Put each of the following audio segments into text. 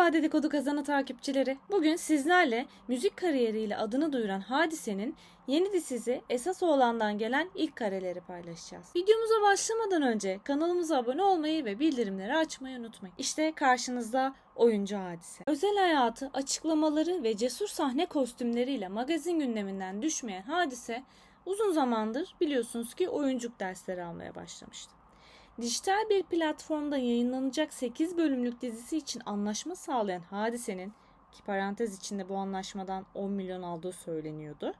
Merhaba dedikodu kazanı takipçileri. Bugün sizlerle müzik kariyeriyle adını duyuran Hadise'nin yeni dizisi Esas Oğlan'dan gelen ilk kareleri paylaşacağız. Videomuza başlamadan önce kanalımıza abone olmayı ve bildirimleri açmayı unutmayın. İşte karşınızda oyuncu Hadise. Özel hayatı, açıklamaları ve cesur sahne kostümleriyle magazin gündeminden düşmeyen Hadise uzun zamandır biliyorsunuz ki oyunculuk dersleri almaya başlamıştı. Dijital bir platformda yayınlanacak 8 bölümlük dizisi için anlaşma sağlayan Hadise'nin ki parantez içinde bu anlaşmadan 10 milyon aldığı söyleniyordu.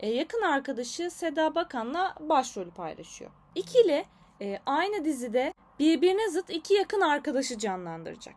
e, yakın arkadaşı Seda Bakan'la başrolü paylaşıyor. İkili e, aynı dizide birbirine zıt iki yakın arkadaşı canlandıracak.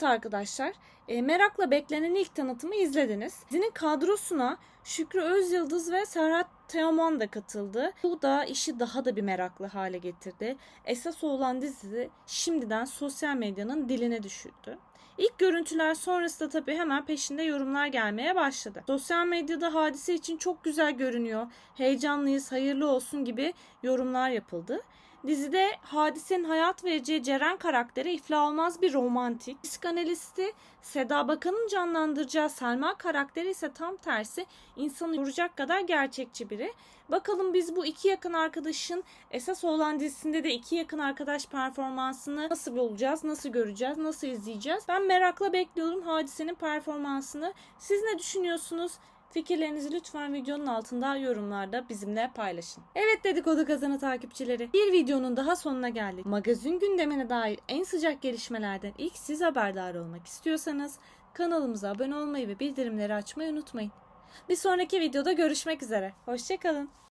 Evet arkadaşlar, e, merakla beklenen ilk tanıtımı izlediniz. Dizinin kadrosuna Şükrü Özyıldız ve Serhat Teoman da katıldı. Bu da işi daha da bir meraklı hale getirdi. Esas olan dizi şimdiden sosyal medyanın diline düşürdü. İlk görüntüler sonrasında tabii hemen peşinde yorumlar gelmeye başladı. Sosyal medyada hadise için çok güzel görünüyor, heyecanlıyız, hayırlı olsun gibi yorumlar yapıldı. Dizide Hadise'nin hayat vereceği Ceren karakteri iflah olmaz bir romantik. Psikanalisti Seda Bakan'ın canlandıracağı Selma karakteri ise tam tersi insanı yoracak kadar gerçekçi biri. Bakalım biz bu iki yakın arkadaşın esas olan dizisinde de iki yakın arkadaş performansını nasıl bulacağız, nasıl göreceğiz, nasıl izleyeceğiz? Ben merakla bekliyorum Hadise'nin performansını. Siz ne düşünüyorsunuz? Fikirlerinizi lütfen videonun altında yorumlarda bizimle paylaşın. Evet dedikodu kazanı takipçileri. Bir videonun daha sonuna geldik. Magazin gündemine dair en sıcak gelişmelerden ilk siz haberdar olmak istiyorsanız kanalımıza abone olmayı ve bildirimleri açmayı unutmayın. Bir sonraki videoda görüşmek üzere. Hoşçakalın.